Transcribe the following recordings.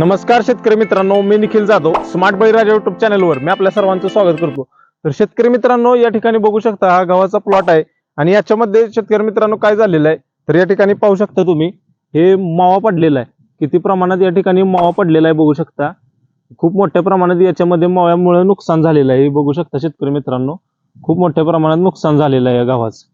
नमस्कार शेतकरी मित्रांनो मी निखिल जाधव स्मार्ट बळीराजा युट्यूब चॅनलवर मी आपल्या सर्वांचं स्वागत करतो. तर शेतकरी मित्रांनो या ठिकाणी बघू शकता हा गव्हाचा प्लॉट आहे आणि याच्यामध्ये शेतकरी मित्रांनो काय झालेलं आहे तर या ठिकाणी पाहू शकता तुम्ही हे मावा पडलेला आहे. किती प्रमाणात या ठिकाणी मावा पडलेला आहे बघू शकता. खूप मोठ्या प्रमाणात याच्यामध्ये माव्यामुळे नुकसान झालेलं आहे हे बघू शकता शेतकरी मित्रांनो. खूप मोठ्या प्रमाणात नुकसान झालेलं आहे या गव्हाचं.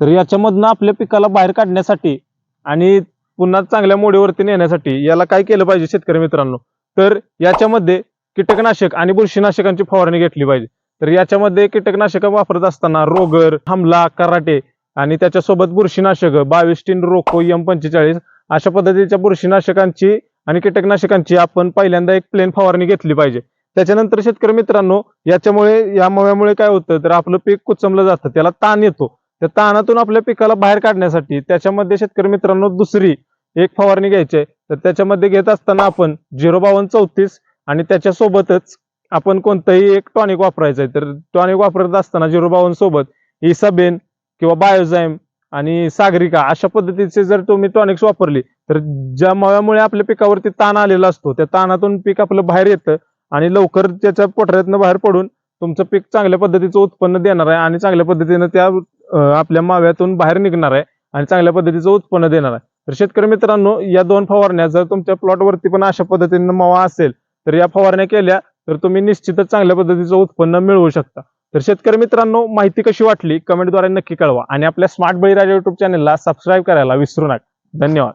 तर याच्यामधनं आपल्या पिकाला बाहेर काढण्यासाठी आणि पुन्हा चांगल्या मोडीवरती नेण्यासाठी याला काय केलं पाहिजे शेतकरी मित्रांनो? तर याच्यामध्ये कीटकनाशक आणि बुरशीनाशकांची फवारणी घेतली पाहिजे. तर याच्यामध्ये कीटकनाशक वापरत असताना रोगर हमला कराटे आणि त्याच्यासोबत बुरशीनाशक बावीस टीन रोको एम पंचेचाळीस अशा पद्धतीच्या बुरशीनाशकांची आणि कीटकनाशकांची आपण पहिल्यांदा एक प्लेन फवारणी घेतली पाहिजे. त्याच्यानंतर शेतकरी मित्रांनो याच्यामुळे या मव्यामुळे काय होतं? तर आपलं पीक कुचमलं जातं त्याला ताण येतो. त्या ताणातून आपल्या पिकाला बाहेर काढण्यासाठी त्याच्यामध्ये शेतकरी मित्रांनो दुसरी एक फवारणी घ्यायची आहे. तर त्याच्यामध्ये घेत असताना आपण झिरो बावन्न चौतीस आणि त्याच्यासोबतच आपण कोणतंही एक टॉनिक वापरायचं आहे. तर टॉनिक वापरत असताना झिरो बावन्न सोबत इसाबेन किंवा बायोझाईम आणि सागरिका अशा पद्धतीचे जर तुम्ही टॉनिक्स वापरली तर ज्या मव्यामुळे आपल्या पिकावरती ताण आलेला असतो त्या ताणातून पीक आपलं बाहेर येतं आणि लवकर त्याच्या पोटऱ्यातनं बाहेर पडून तुमचं पीक चांगल्या पद्धतीचं उत्पन्न देणार आहे आणि चांगल्या पद्धतीनं त्या आपल्या माव्यातून बाहेर निघणार आहे आणि चांगल्या पद्धतीचं उत्पन्न देणार आहे. तर शेतकरी मित्रांनो या दोन फवारण्या जर तुमच्या प्लॉटवरती पण अशा पद्धतीनं मावा असेल तर या फवारण्या केल्या तर तुम्ही निश्चितच चांगल्या पद्धतीचं उत्पन्न मिळवू शकता. तर शेतकरी मित्रांनो माहिती कशी वाटली कमेंटद्वारे नक्की कळवा. आणि आपल्या स्मार्ट बळीराजा युट्यूब चॅनलला सबस्क्राईब करायला विसरू नका. धन्यवाद.